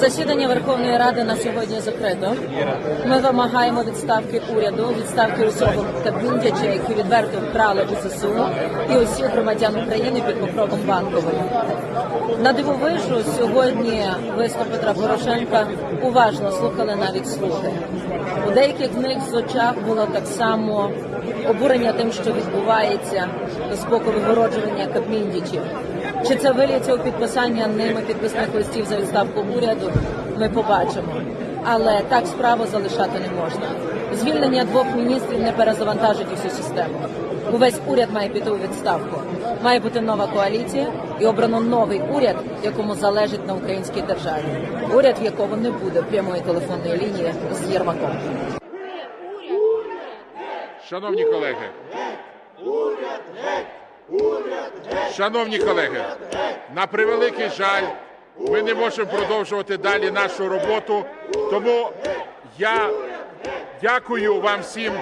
Засідання Верховної Ради на сьогодні закрито. Ми вимагаємо відставки уряду, відставки усього Кабміндяча, які відверто вкрали у ЗСУ і усіх громадян України під покровом банкової. На дивовижу сьогодні виступ Петра Порошенка уважно слухали навіть слухи. У деяких з них з очах було так само обурення тим, що відбувається з боку вигороджування Кабміндічів. Чи це виліться у підписання ними підписних листів за відставку уряду? Ми побачимо. Але так справу залишати не можна. Звільнення двох міністрів не перезавантажить усю систему. Увесь уряд має піти у відставку. Має бути нова коаліція і обрано новий уряд, якому залежить на українській державі. Уряд, в якому не буде прямої телефонної лінії з Єрмаком. Шановні колеги, шановні колеги, на превеликий жаль, ми не можемо продовжувати далі нашу роботу. Тому я дякую вам всім